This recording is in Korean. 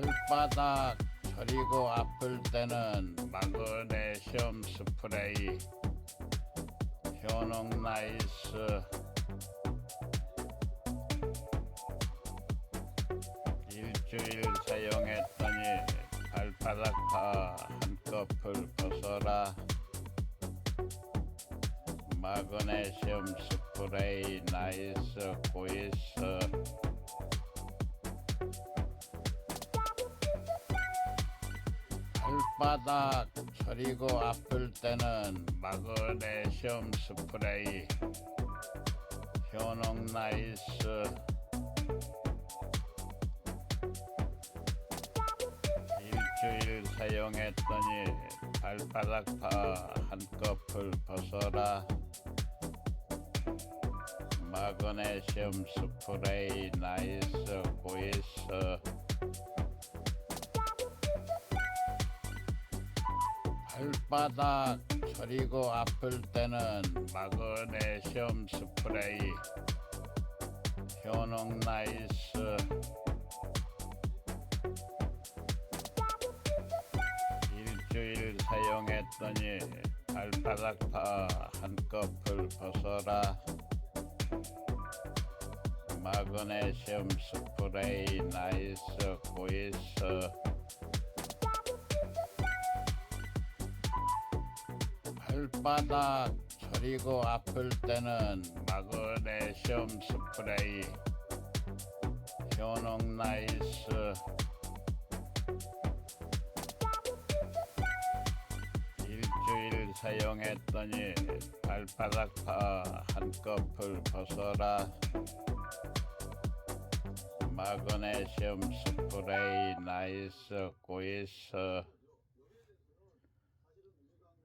발바닥 저리고 아플 때는 마그네슘 스프레이 효능 나이스. 일주일 사용했더니 발바닥 파 한꺼풀 벗어라. 마그네슘 스프레이 나이스 보이스 발바닥 저리고 아플 때는 마그네슘 스프레이 효능 나이스. 일주일 사용했더니 발바닥 파 한꺼풀 벗어라. 마그네슘 스프레이 나이스 보 발바닥 저리고 아플 때는 마그네슘 스프레이 효능 나이스. 일주일 사용했더니 발바닥 파 한꺼풀 벗어라. 마그네슘 스프레이 나이스 보이스 발바닥 저리고 아플 때는 마그네슘 스프레이 효능 나이스. 일주일 사용했더니 발바닥 파 한꺼풀 벗어라. 마그네슘 스프레이 나이스 고이스